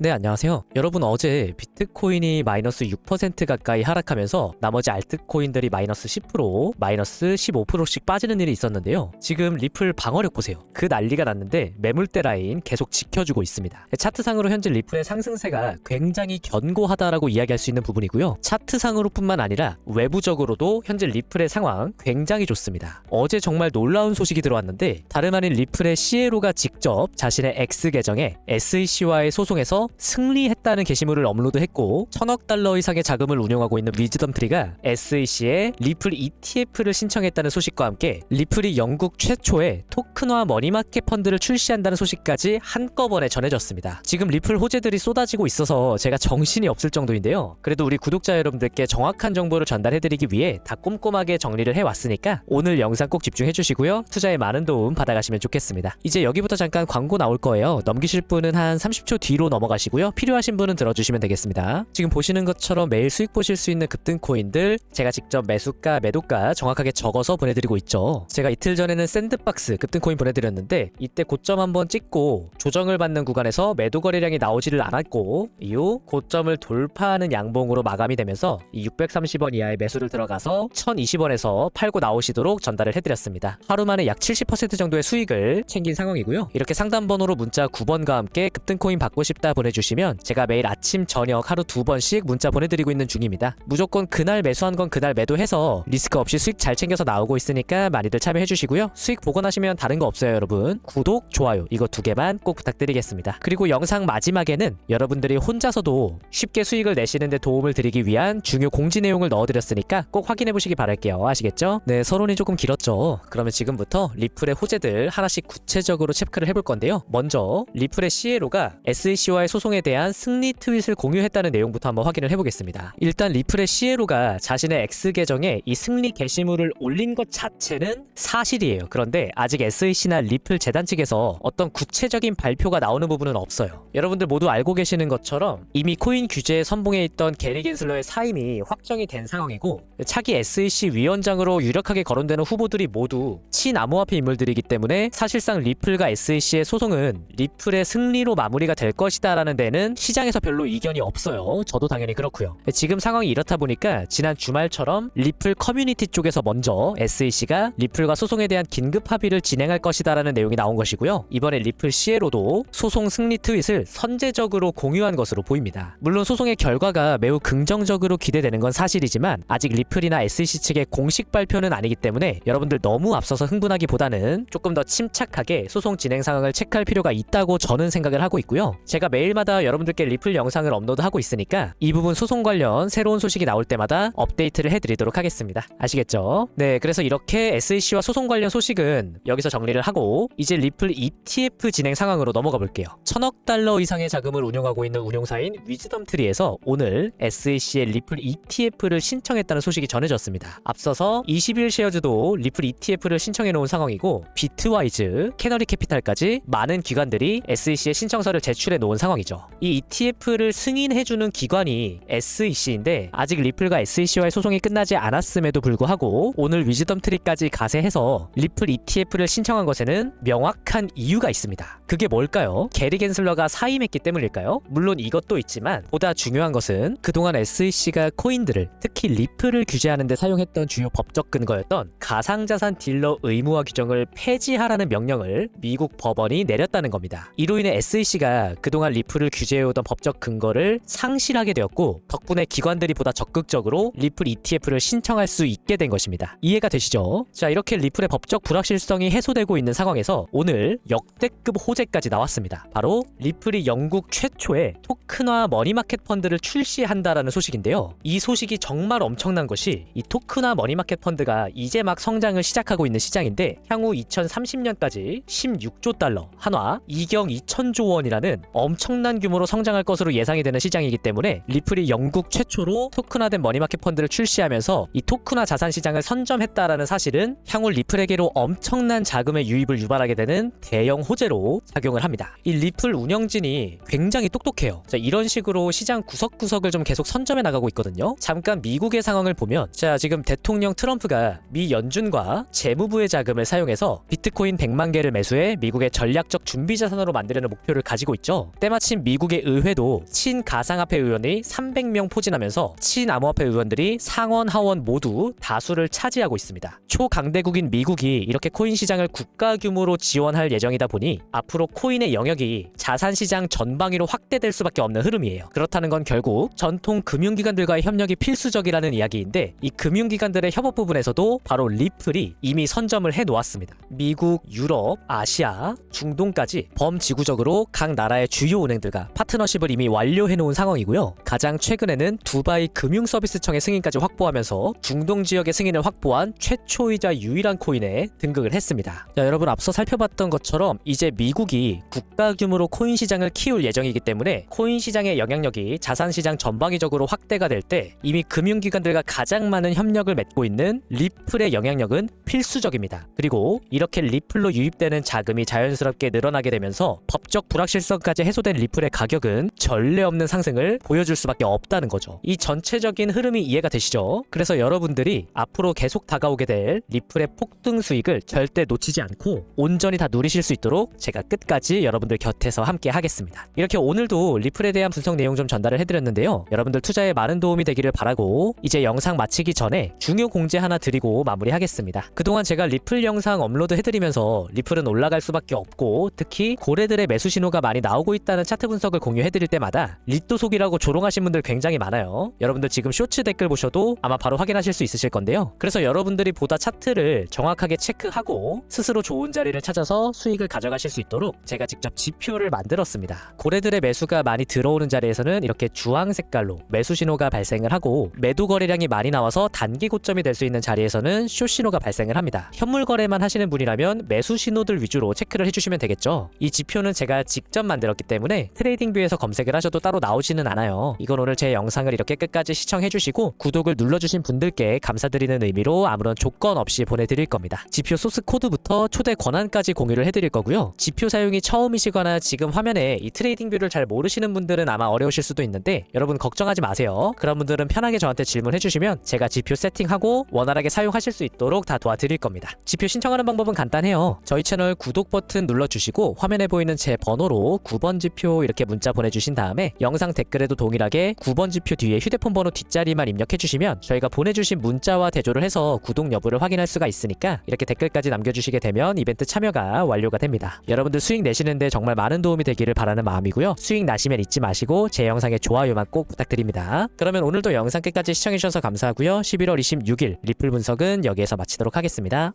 네, 안녕하세요. 여러분 어제 비트코인이 마이너스 6% 가까이 하락하면서 나머지 알트코인들이 마이너스 10%, 마이너스 15%씩 빠지는 일이 있었는데요. 지금 리플 방어력 보세요. 그 난리가 났는데 매물대 라인 계속 지켜주고 있습니다. 차트상으로 현재 리플의 상승세가 굉장히 견고하다라고 이야기할 수 있는 부분이고요. 차트상으로뿐만 아니라 외부적으로도 현재 리플의 상황 굉장히 좋습니다. 어제 정말 놀라운 소식이 들어왔는데 다름 아닌 리플의 시에로가 직접 자신의 X 계정에 SEC와의 소송에서 승리했다는 게시물을 업로드했고 천억 달러 이상의 자금을 운용하고 있는 위즈덤 트리가 SEC에 리플 ETF를 신청했다는 소식과 함께 리플이 영국 최초의 토큰화 머니마켓 펀드를 출시한다는 소식까지 한꺼번에 전해졌습니다. 지금 리플 호재들이 쏟아지고 있어서 제가 정신이 없을 정도인데요. 그래도 우리 구독자 여러분들께 정확한 정보를 전달해드리기 위해 다 꼼꼼하게 정리를 해왔으니까 오늘 영상 꼭 집중해주시고요. 투자에 많은 도움 받아가시면 좋겠습니다. 이제 여기부터 잠깐 광고 나올 거예요. 넘기실 분은 한 30초 뒤로 넘어가시 고요. 필요하신 분은 들어주시면 되겠습니다. 지금 보시는 것처럼 매일 수익 보실 수 있는 급등 코인들 제가 직접 매수가, 매도가 정확하게 적어서 보내드리고 있죠. 제가 이틀 전에는 샌드박스 급등 코인 보내드렸는데 이때 고점 한번 찍고 조정을 받는 구간에서 매도 거래량이 나오지를 않았고 이후 고점을 돌파하는 양봉으로 마감이 되면서 이 630원 이하의 매수를 들어가서 1020원에서 팔고 나오시도록 전달을 해드렸습니다. 하루 만에 약 70% 정도의 수익을 챙긴 상황이고요. 이렇게 상담 번호로 문자 9번과 함께 급등 코인 받고 싶다 보내 주시면 제가 매일 아침 저녁 하루 두 번씩 문자 보내드리고 있는 중입니다. 무조건 그날 매수한 건 그날 매도해서 리스크 없이 수익 잘 챙겨서 나오고 있으니까 많이들 참여해 주시고요. 수익 나시면 다른 거 없어요, 여러분. 구독, 좋아요 이거 두 개만 꼭 부탁드리겠습니다. 그리고 영상 마지막에는 여러분들이 혼자서도 쉽게 수익을 내시는데 도움을 드리기 위한 중요 공지 내용을 넣어드렸으니까 꼭 확인해 보시기 바랄게요. 아시겠죠? 네, 서론이 조금 길었죠. 그러면 지금부터 리플의 호재들 하나씩 구체적으로 체크를 해볼 건데요. 먼저 리플의 시에로가 SEC와의 소 송에 대한 승리 트윗을 공유했다는 내용부터 한번 확인을 해보겠습니다. 일단 리플의 시에로가 자신의 X 계정에 이 승리 게시물을 올린 것 자체는 사실이에요. 그런데 아직 SEC나 리플 재단 측에서 어떤 구체적인 발표가 나오는 부분은 없어요. 여러분들 모두 알고 계시는 것처럼 이미 코인 규제에 선봉해 있던 게리 겐슬러의 사임이 확정이 된 상황이고 차기 SEC 위원장으로 유력하게 거론되는 후보들이 모두 친암호화폐 인물들이기 때문에 사실상 리플과 SEC의 소송은 리플의 승리로 마무리가 될 것이다라는 데는 시장에서 별로 이견이 없어요. 저도 당연히 그렇고요. 지금 상황이 이렇다 보니까 지난 주말처럼 리플 커뮤니티 쪽에서 먼저 SEC가 리플과 소송에 대한 긴급 합의를 진행할 것이다라는 내용이 나온 것이고요. 이번에 리플 시에로도 소송 승리 트윗을 선제적으로 공유한 것으로 보입니다. 물론 소송의 결과가 매우 긍정적으로 기대되는 건 사실이지만 아직 리플이나 SEC 측의 공식 발표는 아니기 때문에 여러분들 너무 앞서서 흥분하기보다는 조금 더 침착하게 소송 진행 상황을 체크할 필요가 있다고 저는 생각을 하고 있고요. 제가 매일 마다 여러분들께 리플 영상을 업로드하고 있으니까 이 부분 소송 관련 새로운 소식이 나올 때마다 업데이트를 해드리도록 하겠습니다. 아시겠죠? 네, 그래서 이렇게 SEC와 소송 관련 소식은 여기서 정리를 하고 이제 리플 ETF 진행 상황으로 넘어가 볼게요. 천억 달러 이상의 자금을 운용하고 있는 운용사인 위즈덤 트리에서 오늘 SEC의 리플 ETF를 신청했다는 소식이 전해졌습니다. 앞서서 21 쉐어즈도 리플 ETF를 신청해 놓은 상황이고 비트와이즈, 캐너리 캐피탈까지 많은 기관들이 SEC에 신청서를 제출해 놓은 상황 이죠. 이 ETF를 승인해주는 기관이 SEC인데 아직 리플과 SEC와의 소송이 끝나지 않았음에도 불구하고 오늘 위즈덤 트리까지 가세해서 리플 ETF를 신청한 것에는 명확한 이유가 있습니다. 그게 뭘까요? 게리 겐슬러가 사임했기 때문일까요? 물론 이것도 있지만 보다 중요한 것은 그동안 SEC가 코인들을 특히 리플을 규제하는 데 사용했던 주요 법적 근거였던 가상자산 딜러 의무화 규정을 폐지하라는 명령을 미국 법원이 내렸다는 겁니다. 이로 인해 SEC가 그동안 리플을 규제해오던 법적 근거를 상실하게 되었고 덕분에 기관들이 보다 적극적으로 리플 ETF를 신청할 수 있게 된 것입니다. 이해가 되시죠? 자 이렇게 리플의 법적 불확실성이 해소되고 있는 상황에서 오늘 역대급 호재까지 나왔습니다. 바로 리플이 영국 최초의 토큰화 머니마켓 펀드를 출시한다라는 소식인데요. 이 소식이 정말 엄청난 것이 이 토큰화 머니마켓 펀드가 이제 막 성장을 시작하고 있는 시장인데 향후 2030년까지 16조 달러 한화 2경 2천조 원이라는 엄청 난 규모로 성장할 것으로 예상이 되는 시장이기 때문에 리플이 영국 최초로 토큰화된 머니마켓 펀드를 출시하면서 이 토큰화 자산 시장을 선점했다라는 사실은 향후 리플에게로 엄청난 자금의 유입을 유발하게 되는 대형 호재로 작용을 합니다. 이 리플 운영진이 굉장히 똑똑해요. 자, 이런 식으로 시장 구석구석을 좀 계속 선점해 나가고 있거든요. 잠깐 미국의 상황을 보면 자, 지금 대통령 트럼프가 미 연준과 재무부의 자금을 사용해서 비트코인 100만 개를 매수해 미국의 전략적 준비 자산으로 만들려는 목표를 가지고 있죠. 때마침 마침 미국의 의회도 친가상화폐 의원이 300명 포진하면서 친암호화폐 의원들이 상원 하원 모두 다수를 차지하고 있습니다. 초강대국인 미국이 이렇게 코인 시장을 국가 규모로 지원할 예정이다 보니 앞으로 코인의 영역이 자산 시장 전방위로 확대될 수밖에 없는 흐름이에요. 그렇다는 건 결국 전통 금융기관들과의 협력이 필수적이라는 이야기인데 이 금융기관들의 협업 부분에서도 바로 리플이 이미 선점을 해 놓았습니다. 미국, 유럽, 아시아, 중동까지 범지구적으로 각 나라의 주요 은행 들과 파트너십을 이미 완료해 놓은 상황이고요. 가장 최근에는 두바이 금융서비스청의 승인까지 확보하면서 중동 지역의 승인을 확보한 최초이자 유일한 코인에 등극을 했습니다. 자, 여러분 앞서 살펴봤던 것처럼 이제 미국이 국가 규모로 코인 시장을 키울 예정이기 때문에 코인 시장의 영향력이 자산 시장 전방위적으로 확대가 될 때 이미 금융기관들과 가장 많은 협력을 맺고 있는 리플의 영향력은 필수적입니다. 그리고 이렇게 리플로 유입되는 자금이 자연스럽게 늘어나게 되면서 법적 불확실성까지 해소된 리플의 가격은 전례 없는 상승을 보여줄 수밖에 없다는 거죠. 이 전체적인 흐름이 이해가 되시죠? 그래서 여러분들이 앞으로 계속 다가오게 될 리플의 폭등 수익을 절대 놓치지 않고 온전히 다 누리실 수 있도록 제가 끝까지 여러분들 곁에서 함께 하겠습니다. 이렇게 오늘도 리플에 대한 분석 내용 좀 전달을 해드렸는데요. 여러분들 투자에 많은 도움이 되기를 바라고 이제 영상 마치기 전에 중요 공지 하나 드리고 마무리하겠습니다. 그동안 제가 리플 영상 업로드 해드리면서 리플은 올라갈 수밖에 없고 특히 고래들의 매수 신호가 많이 나오고 있다는 차트 분석을 공유해드릴 때마다 리또 속이라고 조롱하신 분들 굉장히 많아요. 여러분들 지금 쇼츠 댓글 보셔도 아마 바로 확인하실 수 있으실 건데요. 그래서 여러분들이 보다 차트를 정확하게 체크하고 스스로 좋은 자리를 찾아서 수익을 가져가실 수 있도록 제가 직접 지표를 만들었습니다. 고래들의 매수가 많이 들어오는 자리에서는 이렇게 주황 색깔로 매수 신호가 발생을 하고 매도 거래량이 많이 나와서 단기 고점이 될 수 있는 자리에서는 쇼 신호가 발생을 합니다. 현물 거래만 하시는 분이라면 매수 신호들 위주로 체크를 해주시면 되겠죠. 이 지표는 제가 직접 만들었기 때문에 트레이딩뷰에서 검색을 하셔도 따로 나오지는 않아요. 이건 오늘 제 영상을 이렇게 끝까지 시청해주시고 구독을 눌러주신 분들께 감사드리는 의미로 아무런 조건 없이 보내드릴 겁니다. 지표 소스 코드부터 초대 권한까지 공유를 해드릴 거고요. 지표 사용이 처음이시거나 지금 화면에 이 트레이딩뷰를 잘 모르시는 분들은 아마 어려우실 수도 있는데 여러분 걱정하지 마세요. 그런 분들은 편하게 저한테 질문해 주시면 제가 지표 세팅하고 원활하게 사용하실 수 있도록 다 도와드릴 겁니다. 지표 신청하는 방법은 간단해요. 저희 채널 구독 버튼 눌러주시고 화면에 보이는 제 번호로 9번 지표 이렇게 문자 보내주신 다음에 영상 댓글에도 동일하게 9번 지표 뒤에 휴대폰 번호 뒷자리만 입력해 주시면 저희가 보내주신 문자와 대조를 해서 구독 여부를 확인할 수가 있으니까 이렇게 댓글까지 남겨주시게 되면 이벤트 참여가 완료가 됩니다. 여러분들 수익 내시는데 정말 많은 도움이 되기를 바라는 마음이고요. 수익 나시면 잊지 마시고 제 영상에 좋아요만 꼭 부탁드립니다. 그러면 오늘도 영상 끝까지 시청해주셔서 감사하고요. 11월 26일 리플 분석은 여기에서 마치도록 하겠습니다.